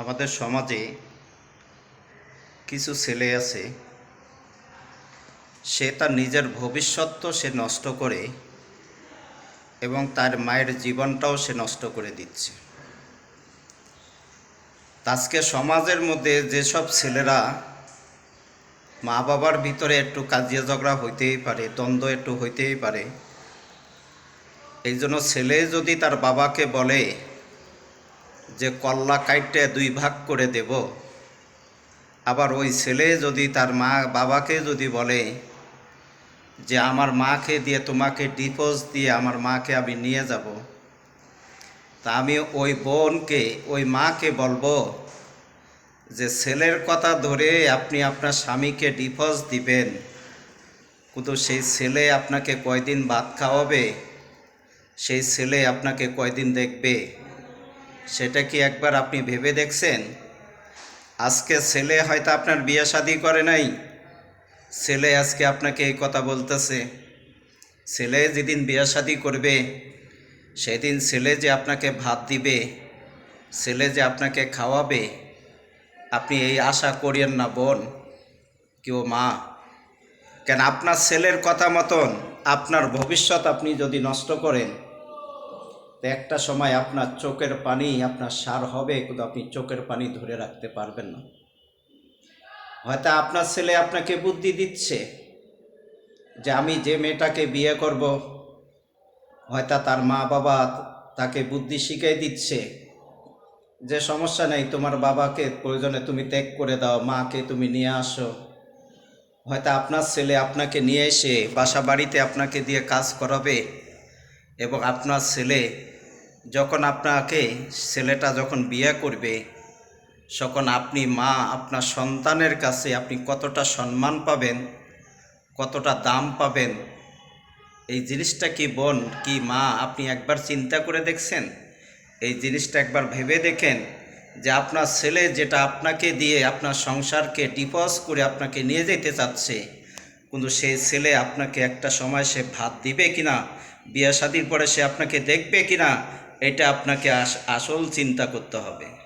আমাদের সমাজে কিছু ছেলে আছে, সে তার নিজের ভবিষ্যৎ তো সে নষ্ট করে এবং তার মায়ের জীবনটাও সে নষ্ট করে দিচ্ছে। আজকে সমাজের মধ্যে যেসব ছেলেরা মা বাবার ভিতরে একটু কাজিয়া ঝগড়া হইতেই পারে, দ্বন্দ্ব একটু হইতেই পারে, এই জন্য ছেলে যদি তার বাবাকে বলে যে কল্লা কাইটে দুই ভাগ করে দেব। আবার ওই ছেলে যদি তার মা বাবাকে যদি বলে যে আমার মাকে দিয়ে তোমাকে ডিপোজ দিয়ে আমার মাকে আমি নিয়ে যাব, তা আমি ওই বোনকে, ওই মাকে বলব যে ছেলের কথা ধরে আপনি আপনার স্বামীকে ডিভোর্স দিবেন। কিন্তু সেই ছেলে আপনাকে কয়দিন ভাত খাওয়াবে? সেই ছেলে আপনাকে কয়দিন দেখবে? সেটা কি একবার আপনি ভেবে দেখছেন? আজকে ছেলে হয়তো আপনার বিয়ে শাদি করে নাই। ছেলে আজকে আপনাকে এই কথা বলতেছে। ছেলে যেদিন বিয়ে শাদি করবে, সেদিন ছেলে যে আপনাকে ভাত দিবে, ছেলে যে আপনাকে খাওয়াবে, আপনি এই আশা করিয়েন না বোন। কেউ মা? কেন আপনার ছেলের কথা মতন আপনার ভবিষ্যৎ আপনি যদি নষ্ট করেন তো একটা সময় আপনার চোখের পানি, আপনার সার হবে, কিন্তু আপনি চোখের পানি ধরে রাখতে পারবেন না। হয়তো আপনার ছেলে আপনাকে বুদ্ধি দিচ্ছে যে আমি যে মেয়েটাকে বিয়ে করব, হয়তো তার মা বাবা তাকে বুদ্ধি শিখিয়ে দিচ্ছে যে সমস্যা নেই, তোমার বাবাকে প্রয়োজনে তুমি ত্যাগ করে দাও, মাকে তুমি নিয়ে আসো। হয়তো আপনার ছেলে আপনাকে নিয়ে এসে বাসা বাড়িতে আপনাকে দিয়ে কাজ করাবে এবং আপনার ছেলে যখন আপনাকে ছেলেটা যখন বিয়ে করবে, তখন আপনি মা আপনার সন্তানের কাছে আপনি কতটা সম্মান পাবেন, কতটা দাম পাবেন, এই জিনিসটা কি বোন, কি মা, আপনি একবার চিন্তা করে দেখছেন? এই জিনিসটা একবার ভেবে দেখেন যে আপনার ছেলে যেটা আপনাকে দিয়ে আপনার সংসারকে ডিপোজ করে আপনাকে নিয়ে যেতে চাচ্ছে, কিন্তু সেই ছেলে আপনাকে একটা সময় সে ভাত দিবে কিনা, বিয়ে শাদির পরে সে আপনাকে দেখবে কিনা এটা আপনাকে আস- আসল চিন্তা করতে হবে।